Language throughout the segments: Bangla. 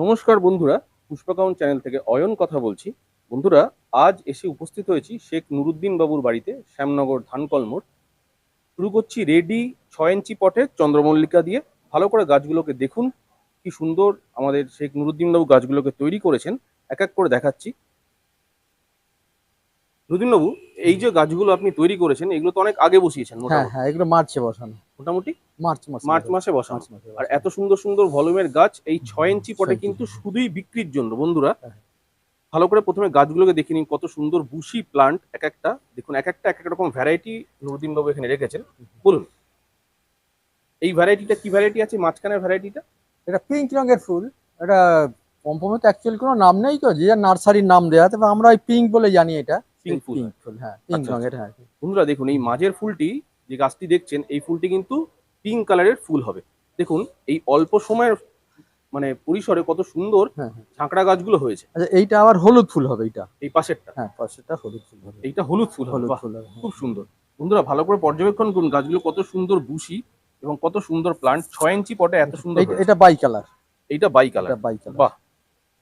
নমস্কার বন্ধুরা, পুষ্পাকাউন চ্যানেল থেকে অয়ন কথা বলছি। বন্ধুরা, আজ এসে উপস্থিত হয়েছি শেখ নুরুদ্দিন বাবুর বাড়িতে, শ্যামনগর ধানকল মোড়। শুরু করছি রেডি ছয় ইঞ্চি পটে চন্দ্রমল্লিকা দিয়ে। ভালো করে গাছগুলোকে দেখুন, কি সুন্দর আমাদের শেখ নুরুদ্দিন বাবু গাছগুলোকে তৈরি করেছেন। এক এক করে দেখাচ্ছি। নুরুদ্দিন বাবু এই যে গাছগুলো আপনি তৈরি করেছেন এগুলো তো অনেক আগে বসিয়েছেন হ্যাঁ হ্যাঁ এগুলো মার্চে বসানো। মোটামুটি? মার্চ মাসে মার্চ মাসে বসানো। আর এত সুন্দর সুন্দর ভলিউমের গাছ এই ছয় ইঞ্চি পটে কিন্তু শুধুই বিক্রির জন্য বন্ধুরা। হ্যাঁ। ভালো করে প্রথমে গাছগুলোকে দেখে নিন কত সুন্দর বুশি প্লান্ট এক একটা। দেখুন এক একটা এক এক রকম ভ্যারাইটি নুরুদ্দিন বাবু এখানে রেখেছেন। বলুন এই ভ্যারাইটিটা কি ভ্যারাইটি আছে মাঝখানের ভ্যারাইটিটা এটা পিঙ্ক রঙের ফুল। এটা পম্পমে তো অ্যাকচুয়ালি কোনো নাম নেই তো যে নার্সারির নাম দেওয়া তবে আমরা ওই পিঙ্ক বলে জানি এটা। Pink ফুল। ফুল হ্যাঁ পিঙ্ক আচ্ছা, রঙের হ্যাঁ বন্ধুরা দেখুন এই মাঝের ফুলটি যে গাছটি দেখছেন এই ফুলটি কিন্তু পিঙ্ক কালারের ফুল হবে। দেখুন এই অল্প সময়ের মানে পরিসরে কত সুন্দর হ্যাঁ ঝাঁকড়া গাছগুলো হয়েছে। আচ্ছা এইটা আবার হলুদ ফুল হবে এইটা? এই পাশেরটা। হ্যাঁ পাশেরটা হলুদ ফুল হবে। এইটা হলুদ ফুল হবে হলুদ ফুল। খুব সুন্দর। বন্ধুরা ভালো করে পর্যবেক্ষণ করুন গাছগুলো কত সুন্দর বুশি এবং কত সুন্দর প্লান্ট ছয় ইঞ্চি পটে এত সুন্দর এটা বাই কালার এইটা বাই কালার বাই কালার বাহ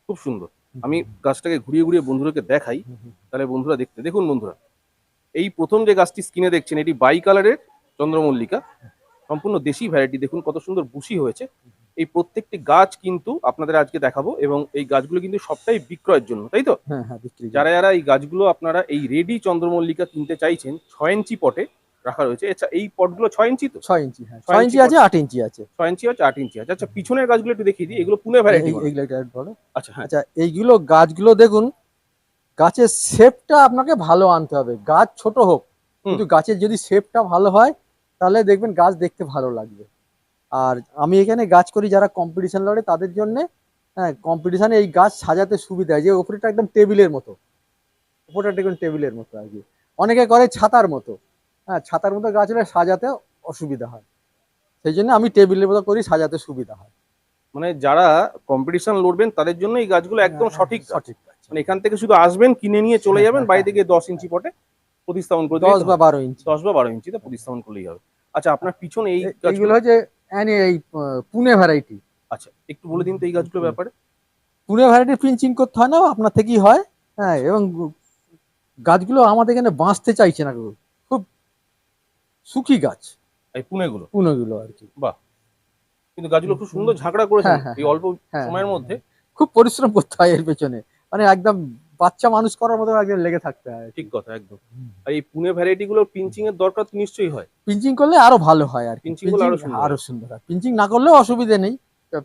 খুব সুন্দর। আমি গাছটাকে ঘুরিয়ে ঘুরিয়ে বন্ধুদেরকে দেখাই তাহলে বন্ধুরা দেখতে দেখুন বন্ধুরা। এই প্রথম যে গাছটি স্কিনে দেখছেন এটি বাই কালারের চন্দ্রমল্লিকা। সম্পূর্ণ দেশি ভ্যারাইটি দেখুন কত সুন্দর বুসি হয়েছে। এই প্রত্যেকটি গাছ কিন্তু আপনাদের আজকে দেখাবো এবং এই গাছগুলো কিন্তু সবটাই বিক্রয়ের জন্য তাই তো? হ্যাঁ হ্যাঁ যারা যারা এই গাছগুলো আপনারা এই রেডি চন্দ্রমল্লিকা কিনতে চাইছেন ছয় ইঞ্চি পটে রাখা রয়েছে। আচ্ছা এই পটগুলো ছয় ইঞ্চি তো? ছয় ইঞ্চি হ্যাঁ। ছয় ইঞ্চি আছে আট ইঞ্চি আছে। ছয় ইঞ্চি আছে আট ইঞ্চি আছে। আচ্ছা পিছনের গাছগুলো একটু দেখিয়ে দিই। এগুলো পুনে ভ্যারাইটি একটা বলো। আচ্ছা হ্যাঁ। আচ্ছা এইগুলো গাছগুলো দেখুন গাছের শেপটা আপনাকে ভালো আনতে হবে। গাছ ছোট হোক কিন্তু গাছের যদি শেপটা ভালো হয় তাহলে দেখবেন গাছ দেখতে ভালো লাগবে। আর আমি এখানে গাছ করি যারা কম্পিটিশন লড়ে তাদের জন্য হ্যাঁ কম্পিটিশানে এই গাছ সাজাতে সুবিধা হয়। যে ওপরেটা একদম টেবিলের মতো। ওপরটা দেখুন টেবিলের মতো আর কি। অনেকে করে ছাতার মতো। হ্যাঁ ছাতার মতো গাছ হলে সাজাতে অসুবিধা হয়। সেই জন্য আমি টেবিলের মতো করি সাজাতে সুবিধা হয়। মানে যারা কম্পিটিশন লড়বেন তাদের জন্য এই গাছগুলো একদম হ্যাঁ, সঠিক সঠিক মানে এখান থেকে শুধু আসবেন কিনে নিয়ে চলে হ্যাঁ, যাবেন হ্যাঁ, হ্যাঁ। থেকে দশ ইঞ্চি পটে প্রতিস্থাপন করে দশ বা বারো ইঞ্চি। দশ বা বারো ইঞ্চিতে প্রতিস্থাপন করলেই হবে। আচ্ছা আপনার পিছনে এই গাছগুলো হচ্ছে এই পুনে ভ্যারাইটি আচ্ছা একটু বলে দিন তো এই গাছগুলোর ব্যাপারে। পুনে ভ্যারাইটি পিঞ্চিং করতে হয় না আপনার থেকেই হয়। হ্যাঁ এবং গাছগুলো আমাদের এখানে বাঁচতে চাইছে না সুখী গাছ। এই পুনেগুলো। পুনেগুলো আর কি। বাহ। কিন্তু গাছগুলো খুব সুন্দর ঝাঁকড়া করেছেন হ্যাঁ, হ্যাঁ, এই অল্প হ্যাঁ সময়ের মধ্যে। খুব পরিশ্রম করতে হয় এর পেছনে। মানে একদম বাচ্চা মানুষ করার মতো একদম লেগে থাকতে হয় ঠিক কথা একদম। আর এই পুনে ভ্যারাইটি গুলো পিঞ্চিং এর দরকার তো নিশ্চয়ই হয়। পিঞ্চিং করলে আরও ভালো হয় আর পিঞ্চিং করলে আরও সুন্দর আরও সুন্দর হয়। পিঞ্চিং না করলেও অসুবিধে নেই।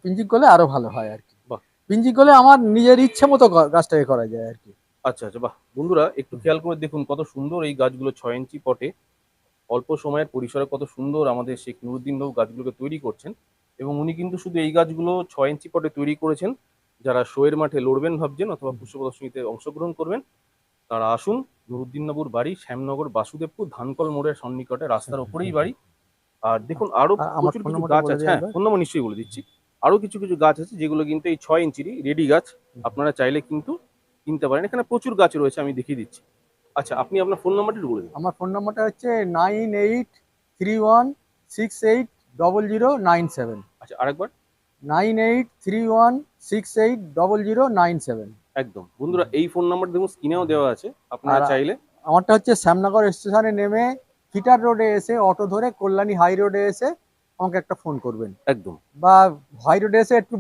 পিঞ্চিং করলে আরও ভালো হয় আর কি। বাহ। পিঞ্চিং করলে আমার নিজের ইচ্ছে মতো গাছটাকে করা যায় আর কি। আচ্ছা আচ্ছা। বাহ। বন্ধুরা একটু খেয়াল করে দেখুন কত সুন্দর এই গাছগুলো ছয় ইঞ্চি পটে। অল্প সময়ের পরিসরে কত সুন্দর আমাদের শেখ নুরুদ্দিন বাবু গাছগুলোকে তৈরি করছেন এবং উনি কিন্তু শুধু এই গাছগুলো ছয় ইঞ্চি পটে তৈরি করেছেন। যারা শোয়ের মাঠে লড়বেন ভাবছেন অথবা পুষ্প প্রদর্শনীতে অংশগ্রহণ করবেন তারা আসুন নুরুদ্দিন বাবুর বাড়ি শ্যামনগর বাসুদেবপুর ধানকল মোড়ের সন্নিকটে রাস্তার ওপরেই বাড়ি। আর দেখুন আরও প্রচুর কিছু গাছ আছে হ্যাঁ? ফোন নম্বর নিশ্চয়ই বলে দিচ্ছি। আরও কিছু কিছু গাছ আছে যেগুলো কিন্তু এই ছয় ইঞ্চিরই রেডি গাছ আপনারা চাইলে কিন্তু কিনতে পারেন। এখানে প্রচুর গাছ রয়েছে আমি দেখিয়ে দিচ্ছি। আচ্ছা আপনি আপনার ফোন নাম্বারটি বলে দিন। আমার ফোন নাম্বারটা হচ্ছে nine eight three one six eight double zero nine seven. আচ্ছা আরেকবার। Nine eight three one six eight double zero nine seven. একদম। বন্ধুরা এই ফোন নাম্বার দেখুন স্ক্রিনেও দেওয়া আছে। আপনারা চাইলে আমারটা হচ্ছে শ্যামনগর স্টেশনে নেমে ফিটার রোডে এসে অটো ধরে কল্যাণী হাই রোডে এসে আমাকে একটা ফোন করবেন। একদম। বা হাই রোডে এসে একটু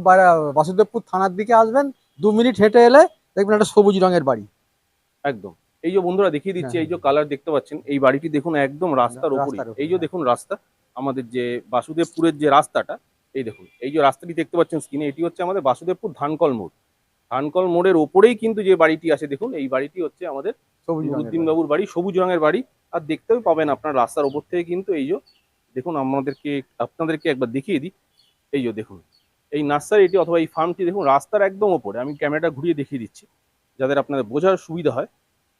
বাসুদেবপুর থানার দিকে আসবেন। দু মিনিট হেঁটে এলে দেখবেন একটা সবুজ রঙের বাড়ি। একদম। এই যে বন্ধুরা দেখিয়ে দিচ্ছি হ্যাঁ, এই যে কালার দেখতে পাচ্ছেন এই বাড়িটি দেখুন একদম রাস্তার উপরে এই যে হ্যাঁ। দেখুন রাস্তা আমাদের যে বাসুদেবপুরের যে রাস্তাটা এই দেখুন এই যে রাস্তাটি দেখতে পাচ্ছেন স্ক্রিনে এটি হচ্ছে আমাদের বাসুদেবপুর ধানকল মোড়। ধানকল মোড়ের ওপরেই কিন্তু যে বাড়িটি আছে দেখুন এই বাড়িটি হচ্ছে আমাদের। বাবুর বাড়ি। সবুজ রঙের বাড়ি। আর দেখতেও পাবেন আপনার রাস্তার ওপর থেকে কিন্তু এই যে দেখুন আমাদেরকে আপনাদেরকে একবার দেখিয়ে দিই। এই যে দেখুন এই নার্সারিটি অথবা এই ফার্মটি দেখুন রাস্তার একদম ওপরে। আমি ক্যামেরাটা ঘুরিয়ে দেখিয়ে দিচ্ছি যাদের আপনাদের বোঝার সুবিধা হয়।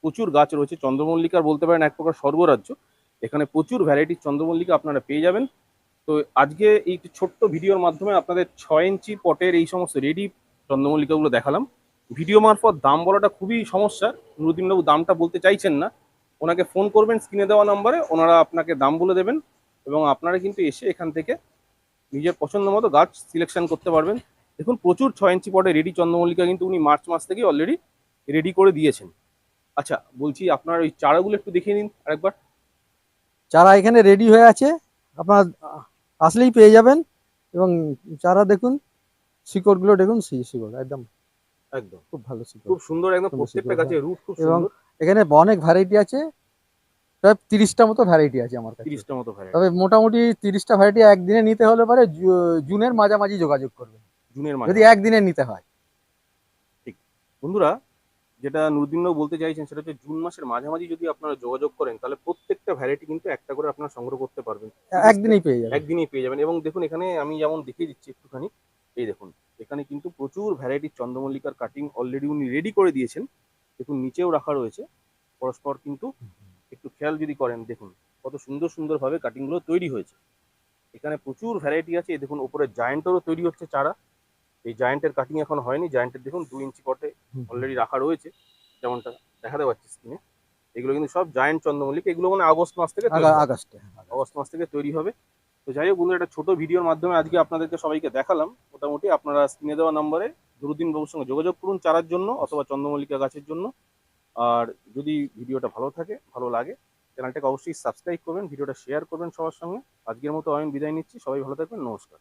প্রচুর গাছ রয়েছে। চন্দ্রমল্লিকার বলতে পারেন এক প্রকার সর্বরাজ্য এখানে প্রচুর ভ্যারাইটির চন্দ্রমল্লিকা আপনারা পেয়ে যাবেন। তো আজকে এই ছোট্ট ভিডিওর মাধ্যমে আপনাদের ছয় ইঞ্চি পটের এই সমস্ত রেডি চন্দ্রমল্লিকাগুলো দেখালাম। ভিডিও মারফত দাম বলাটা খুবই সমস্যা। নুরুদ্দিনবাবু দামটা বলতে চাইছেন না। ওনাকে ফোন করবেন স্ক্রিনে দেওয়া নাম্বারে, ওনারা আপনাকে দাম বলে দেবেন এবং আপনারা কিন্তু এসে এখান থেকে নিজের পছন্দ মতো গাছ সিলেকশন করতে পারবেন। দেখুন, প্রচুর ছয় ইঞ্চি পটে রেডি চন্দ্রমল্লিকা কিন্তু উনি মার্চ মাস থেকেই অলরেডি রেডি করে দিয়েছেন। আচ্ছা বলছি আপনার ওই চারাগুলো একটু দেখিয়ে দিন আরেকবার। চারা এখানে রেডি হয়ে আছে। আপনার আসলেই পেয়ে যাবেন। এবং চারা দেখুন শিকড়গুলো দেখুন শিকড় একদম। একদম। খুব ভালো শিকড়। খুব সুন্দর একদম প্রত্যেকটা গাছে রুট খুব এবং এখানে অনেক ভ্যারাইটি আছে। প্রায় তিরিশটা মতো ভ্যারাইটি আছে আমার কাছে। তিরিশটা মতো ভ্যারাইটি তবে মোটামুটি তিরিশটা ভ্যারাইটি একদিনে নিতে হলে পরে জুনের মাঝামাঝি যোগাযোগ করবেন। জুনের মাঝে যদি একদিনে নিতে হয়। ঠিক। বন্ধুরা যেটা নুরদিনও বলতে চাইছেন সেটা হচ্ছে জুন মাসের মাঝামাঝি যদি আপনারা যোগাযোগ করেন তাহলে প্রত্যেকটা ভ্যারাইটি কিন্তু একটা করে আপনারা সংগ্রহ করতে পারবেন। একদিনেই পেয়ে যাবেন। একদিনই পেয়ে যাবেন এবং দেখুন এখানে আমি যেমন দেখিয়ে দিচ্ছি একটুখানি এই দেখুন এখানে কিন্তু প্রচুর ভ্যারাইটির চন্দ্রমল্লিকার কাটিং অলরেডি উনি রেডি করে দিয়েছেন। দেখুন নিচেও রাখা রয়েছে। পরস্পর কিন্তু একটু খেয়াল যদি করেন দেখুন কত সুন্দর সুন্দরভাবে কাটিংগুলো তৈরি হয়েছে। এখানে প্রচুর ভ্যারাইটি আছে দেখুন ওপরে জায়েন্টেরও তৈরি হচ্ছে চারা। এই জায়েন্টের কাটিং এখন হয়নি। জায়েন্টের দেখুন দু ইঞ্চি পটে অলরেডি রাখা রয়েছে। যেমনটা দেখাতে পাচ্ছি স্ক্রিনে এগুলো কিন্তু সব জায়েন্ট চন্দ্রমল্লিক। এগুলো মানে আগস্ট মাস থেকে তৈরি আগস্টে আগস্ট। মাস থেকে তৈরি হবে। তো যাই হোক একটা ছোট ভিডিওর মাধ্যমে আজকে আপনাদেরকে সবাইকে দেখালাম। মোটামুটি আপনারা স্ক্রিনে দেওয়া নম্বরে দুরুদ্দিন বাবুর সঙ্গে যোগাযোগ করুন চারার জন্য অথবা চন্দ্রমল্লিকা গাছের জন্য। আর যদি ভিডিওটা ভালো থাকে ভালো লাগে চ্যানেলটাকে অবশ্যই সাবস্ক্রাইব করবেন ভিডিওটা শেয়ার করবেন সবার সঙ্গে। আজকের মতো আমি বিদায় নিচ্ছি। সবাই ভালো থাকবেন। নমস্কার।